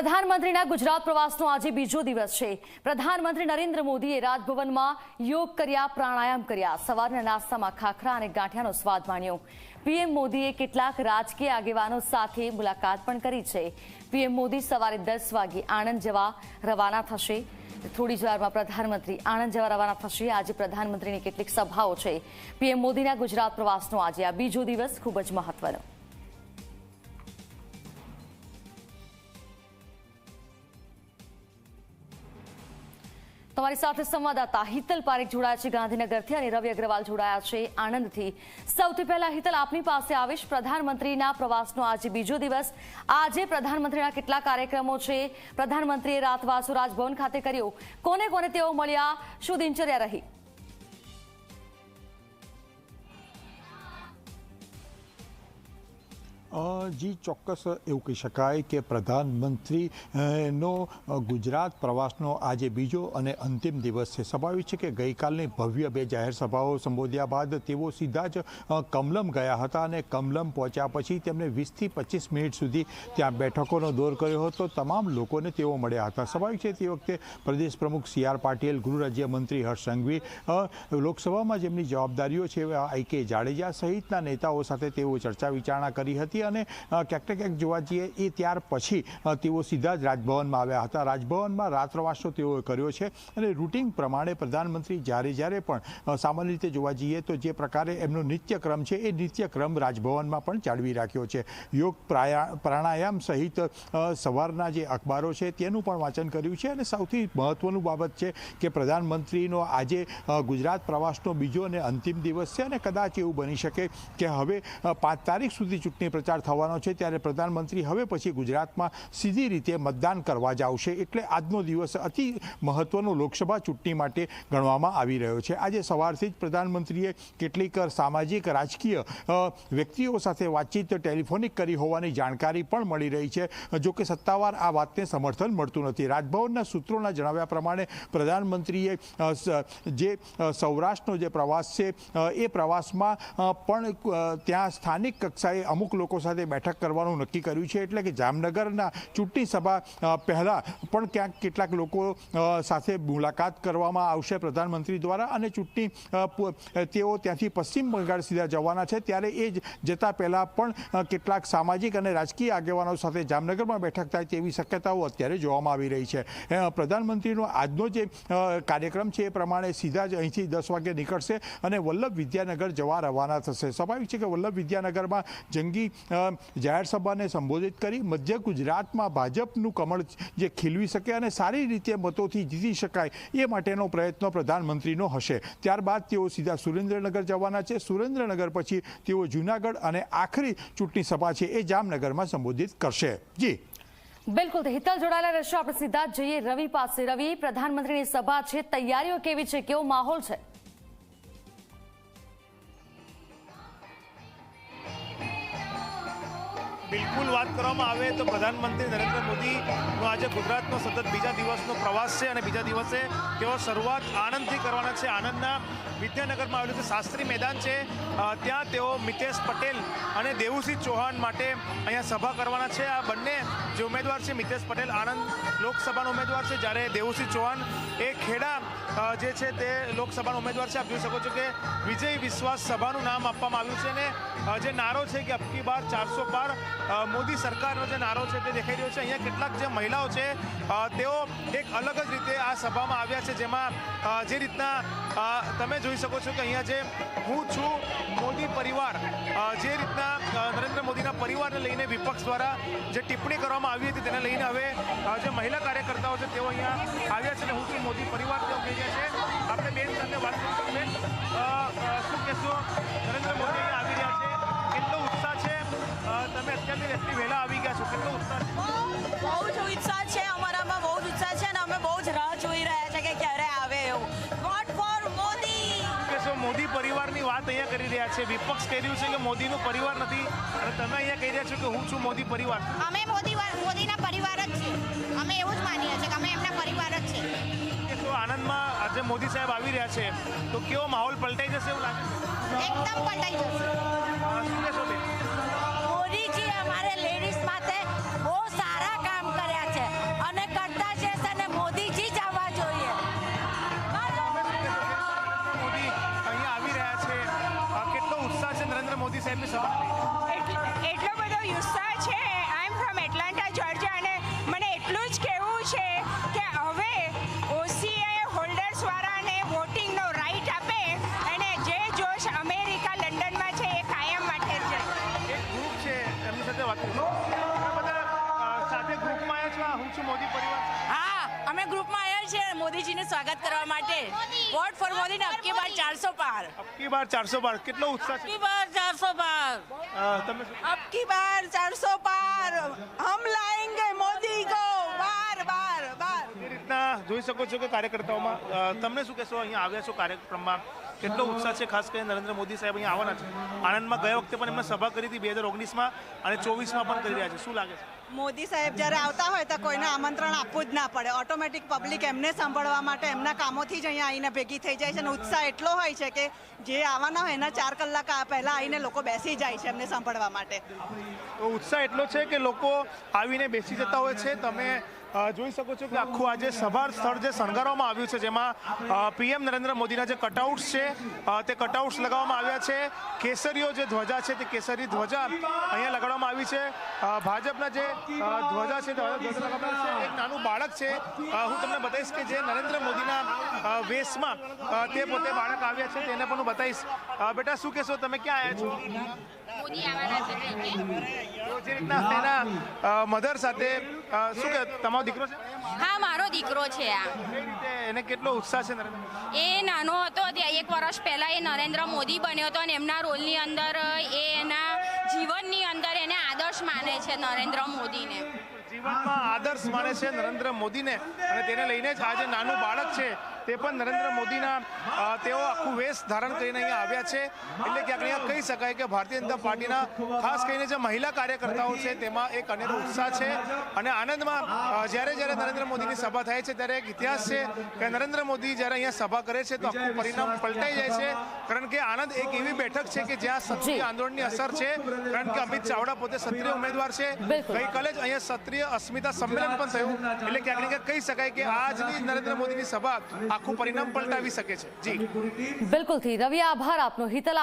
પ્રધાનમંત્રીના ગુજરાત પ્રવાસનો આજે બીજો દિવસ છે. પ્રધાનમંત્રી નરેન્દ્ર મોદીએ રાજભવનમાં યોગ કર્યા, પ્રાણાયામ કર્યા. સવારના નાસ્તામાં ખાખરા અને ગાંઠિયાનો સ્વાદ માણ્યો. પીએમ મોદીએ કેટલાક રાજકીય આગેવાનો સાથે મુલાકાત પણ કરી છે. પીએમ મોદી સવારે દસ વાગે આણંદ જવા રવાના થશે. થોડી જ વારમાં પ્રધાનમંત્રી આણંદ જવા રવાના થશે. આજે પ્રધાનમંત્રીની કેટલીક સભાઓ છે. પીએમ મોદીના ગુજરાત પ્રવાસનો આજે આ બીજો દિવસ ખૂબ જ મહત્વનો. તમારી સાથે સંવાદદાતા હિતલ પારેખ જોડાયા છે ગાંધીનગરથી અને રવિ અગ્રવાલ જોડાયા છે આણંદથી. સૌથી પહેલા હિતલ, આપની પાસે આવીશ. પ્રધાનમંત્રીના પ્રવાસનો આજે બીજો દિવસ. આજે પ્રધાનમંત્રીના કેટલા કાર્યક્રમો છે? પ્રધાનમંત્રીએ રાતવાસો રાજભવન ખાતે કર્યો. કોને કોને તેઓ મળ્યા? શું દિનચર્યા રહી? જી, ચોક્કસ એવું કહી શકાય કે પ્રધાનમંત્રી નો ગુજરાત પ્રવાસનો આજે બીજો અને અંતિમ દિવસ છે. સ્વાભાવિક છે કે ગઈકાલની ભવ્ય બે જાહેર સભાઓ સંબોધ્યા બાદ તેઓ સીધા જ કમલમ ગયા હતા અને કમલમ પહોંચ્યા પછી તેમણે વીસથી પચીસ મિનિટ સુધી ત્યાં બેઠકોનો દોર કર્યો હતો. તમામ લોકોને તેઓ મળ્યા હતા. સ્વાભાવિક છે તે વખતે પ્રદેશ પ્રમુખ સી આર પાટીલ, ગૃહ રાજ્યમંત્રી હર્ષ સંઘવી લોકસભામાં જેમની જવાબદારીઓ છે આઈ કે જાડેજા સહિતના નેતાઓ સાથે તેઓ ચર્ચા વિચારણા કરી હતી અને ક્યાંક ક્યાંક જોવા જઈએ એ ત્યાર પછી તેઓ સીધા જ રાજભવનમાં આવ્યા હતા. રાજભવનમાં રાત્રવાસો તેઓએ કર્યો છે અને રૂટિન પ્રમાણે પ્રધાનમંત્રી જ્યારે જ્યારે પણ સામાન્ય રીતે જોવા જઈએ તો જે પ્રકારે એમનો નિત્યક્રમ છે એ નિત્યક્રમ રાજભવનમાં પણ જાળવી રાખ્યો છે. યોગ પ્રાણાયામ સહિત સવારના જે અખબારો છે તેનું પણ વાંચન કર્યું છે અને સૌથી મહત્વનું બાબત છે કે પ્રધાનમંત્રીનો આજે ગુજરાત પ્રવાસનો બીજો અને અંતિમ દિવસ છે અને કદાચ એવું બની શકે કે હવે પાંચ તારીખ સુધી ચૂંટણી પ્રચાર થવાનો છે ત્યારે પ્રધાનમંત્રી હવે પછી ગુજરાતમાં સીધી રીતે મતદાન કરવા જાવશે એટલે આજનો દિવસ અતિ મહત્વનો લોકસભા ચૂંટણી માટે ગણવામાં આવી રહ્યો છે. આજે સવારથી જ પ્રધાનમંત્રીએ કેટલીક સામાજિક, રાજકીય વ્યક્તિઓ સાથે વાતચીત ટેલિફોનિક કરી હોવાની જાણકારી પણ મળી રહી છે. જોકે સત્તાવાર આ વાતને સમર્થન મળતું નથી. રાજભવનના સૂત્રોના જણાવ્યા પ્રમાણે પ્રધાનમંત્રીએ જે સૌરાષ્ટ્રનો જે પ્રવાસ છે એ પ્રવાસમાં પણ ત્યાં સ્થાનિક કક્ષાએ અમુક લોકો સાથે બેઠક કરવાનું નક્કી કર્યું છે એટલે કે જામનગરના ચૂંટણી સભા પહેલાં પણ ક્યાંક કેટલાક લોકો સાથે મુલાકાત કરવામાં આવશે પ્રધાનમંત્રી દ્વારા અને ચૂંટણી તેઓ ત્યાંથી પશ્ચિમ બંગાળ સીધા જવાના છે. ત્યારે એ જ જતા પહેલાં પણ કેટલાક સામાજિક અને રાજકીય આગેવાનો સાથે જામનગરમાં બેઠક થાય તેવી શક્યતાઓ અત્યારે જોવામાં આવી રહી છે. પ્રધાનમંત્રીનો આજનો જે કાર્યક્રમ છે એ પ્રમાણે સીધા જ અહીંથી દસ વાગે નીકળશે અને વલ્લભ વિદ્યાનગર જવા રવાના થશે. સ્વાભાવિક છે કે વલ્લભ વિદ્યાનગરમાં જંગી જાહેર સભાને સંબોધિત કરી મધ્ય ગુજરાતમાં ભાજપનું કમળ જે ખીલવી શકે અને સારી રીતે મતોથી જીતી શકાય એ માટેનો પ્રયત્ન પ્રધાનમંત્રીનો હશે. ત્યારબાદ તેઓ સીધા સુરેન્દ્રનગર જવાના છે. સુરેન્દ્રનગર પછી તેઓ જૂનાગઢ અને આખરી ચૂંટણી સભા છે એ જામનગરમાં સંબોધિત કરશે. જી. બિલકુલ હિતલ જોડાયેલા રહેશે. આપણે સીધા જઈએ. રવિ પાસે રવિ. પ્રધાનમંત્રીની સભા છે. તૈયારીઓ કેવી છે? કેવો માહોલ છે? બિલકુલ વાત કરવામાં આવે તો પ્રધાનમંત્રી નરેન્દ્ર મોદીનો આજે ગુજરાતનો સતત બીજા દિવસનો પ્રવાસ છે અને બીજા દિવસે તેઓ શરૂઆત આણંદથી કરવાના છે. આણંદના વિદ્યાનગરમાં આવેલું છે શાસ્ત્રી મેદાન છે ત્યાં તેઓ મિતેશ પટેલ અને દેવુસિંહ ચૌહાણ માટે અહીંયા સભા કરવાના છે. આ બંને જે ઉમેદવાર છે, મિતેશ પટેલ આણંદ લોકસભાનો ઉમેદવાર છે, જ્યારે દેવુસિંહ ચૌહાણ એ ખેડા જે છે તે લોકસભાના ઉમેદવાર છે, આપ જોઈ શકો છો કે વિજય વિશ્વાસ સભાનું નામ આપવામાં આવ્યું છે અને જે નારો છે કે અબકી બાર ચારસો બાર મોદી સરકારનો જે નારો છે તે દેખાઈ રહ્યો છે. અહીંયા કેટલાક જે મહિલાઓ છે તેઓ એક અલગ જ રીતે આ સભામાં આવ્યા છે, જેમાં જે રીતના તમે જોઈ શકો છો કે અહીંયા જે હું છું, મોદી પરિવાર જે રીતના નરેન્દ્ર મોદીના પરિવારને લઈને વિપક્ષ દ્વારા જે ટિપ્પણી કરવામાં આવી હતી, તેને લઈને હવે જે મહિલા કાર્યકર્તાઓ છે, તેઓ અહીંયા આવ્યા અને હું છું મોદી પરિવાર તેઓ કહી રહ્યા છે. આપણે બેન સાથે વાત કરીશું બેન શું કહેશો? નરેન્દ્ર મોદી આવી રહ્યા છે. કેટલો ઉત્સાહ છે. તમે અત્યારથી એટલી વહેલા આવી ગયા છો. કેટલો ઉત્સાહ છે. બહુ જ ઉત્સાહ છે. અમારામાં બહુ જ ઉત્સાહ છે અને અમે બહુ જ રાહ જોઈ રહ્યા છે કે ક્યારે આવે એવું. Vote for Modi! કે શું મોદી પરિવારની વાત અહીંયા કરી રહ્યા છે. વિપક્ષ કહી રહ્યું છે કે મોદીનું પરિવાર નથી. અને તમે અહીંયા કહી રહ્યા છો કે હું છું મોદી પરિવાર. અમે મોદી મોદીના પરિવાર જ છીએ. અમે એવું જ માનીએ આનંદમાં આજે મોદી સાહેબ આવી રહ્યા છે. તો કેવો માહોલ પલટાઈ જશે એવું લાગે એકદમ પલટાઈ જશે. શું અમારે લેડીઝ માટે બહુ સારા કામ કર્યા છે. અને કરતા છે અને મોદીજી જ આવવા જોઈએ. મોદી અહીંયા આવી રહ્યા છે. કેટલો ઉત્સાહ છે નરેન્દ્ર મોદી સાહેબની સભા એટલો બધો ઉત્સાહ આ હું છું મોદી પરિવાર હા અમે ગ્રુપમાં આવ્યા છીએ મોદીજીનું સ્વાગત કરવા માટે. વોટ ફોર મોદી ને અબકી બાર ચારસો પાર. અબકી બાર ચારસો પાર. કેટલો ઉત્સાહ અબકી બાર ચારસો પાર. તમે અબકી બાર ચારસો પાર. હમ લાએંગે મોદી કો. બાર બાર બાર. એ રીતના જોઈ શકો છો કે કાર્યકર્તાઓમાં તમને શું કહેશો? અહીંયા આવ્યા છો કાર્યક્રમમાં? કેટલો ઉત્સાહ છે ખાસ કરીને નરેન્દ્ર મોદી સાહેબ અહીંયા આવવાના છે. આણંદમાં ગયા વખતે પણ એમને સભા કરી હતી બે હજાર ઓગણીસમાં અને ચોવીસમાં પણ કરી રહ્યા છે. શું લાગે છે? મોદી સાહેબ જ્યારે આવતા હોય તો કોઈને આમંત્રણ આપવું જ ના પડે. ઓટોમેટિક પબ્લિક એમને સાંભળવા માટે એમના કામોથી જ અહીંયા આવીને ભેગી થઈ જાય છે અને ઉત્સાહ એટલો હોય છે કે જે આવવાના હોય એના ચાર કલાક પહેલા આવીને લોકો બેસી જાય છે એમને સાંભળવા માટે. તો ઉત્સાહ એટલો છે કે લોકો આવીને બેસી જતા હોય છે. તમે જોઈ શકો છો કે આખું આજે સભા સ્થળ જે શણગારવામાં આવ્યું છે, જેમાં પીએમ નરેન્દ્ર મોદીના જે કટઆઉટ્સ છે તે કટઆઉટ્સ લગાવવામાં આવ્યા છે. કેસરીઓ જે ધ્વજા છે, તે કેસરી ધ્વજા અહીંયા લગાડવામાં આવી છે. ભાજપના જે ધ્વજા છે એક નાનું બાળક છે. હું તમને બતાવીશ કે જે નરેન્દ્ર મોદીના વેશમાં તે પોતે બાળક આવ્યા છે, તેને પણ હું બતાવીશ. બેટા, શું કહેશો? તમે ક્યાં આવ્યા છો? મોદી આવવાના છે તેના મધર સાથે શું કે તમારો દીકરો છે? હા મારો દીકરો છે આ. એને કેટલો ઉત્સાહ છે એ નાનો હતો ત્યાં એક વર્ષ પહેલા એ નરેન્દ્ર મોદી બન્યો હતો અને એમના રોલની અંદર એ એના જીવનની અંદર એને આદર્શ માને છે નરેન્દ્ર મોદીને. જીવનમાં આદર્શ માને છે નરેન્દ્ર મોદીને અને તેને લઈને જ આ જે નાનું બાળક છે. તે પણ નરેન્દ્ર મોદીના તેઓ આખું વેશ ધારણ કરીને અહીંયા આવ્યા છે. એટલે ક્યાંક અહીંયા કહી શકાય કે ભારતીય જનતા પાર્ટીના ખાસ કરીને જે મહિલા કાર્યકર્તાઓ છે તેમાં એક અનેરો ઉત્સાહ છે. અને આનંદમાં જ્યારે જ્યારે નરેન્દ્ર મોદીની સભા થાય છે ત્યારે એક ઇતિહાસ છે કે નરેન્દ્ર મોદી જ્યારે અહીંયા સભા કરે છે તો આખું પરિણામ પલટાઈ જાય છે. કારણ કે આનંદ એક એવી બેઠક છે કે જ્યાં સત્રીય આંદોલનની અસર છે. કારણ કે અમિત ચાવડા પોતે સત્રીય ઉમેદવાર છે. ગઈકાલે જ અહીંયા ક્ષત્રિય અસ્મિતા સંમેલન પણ થયું. એટલે ક્યાંક કહી શકાય કે આજની નરેન્દ્ર મોદીની સભા આખું પરિણામ પલટાવી શકે છે. જી. બિલકુલથી રવિ આભાર આપનો. હિતલ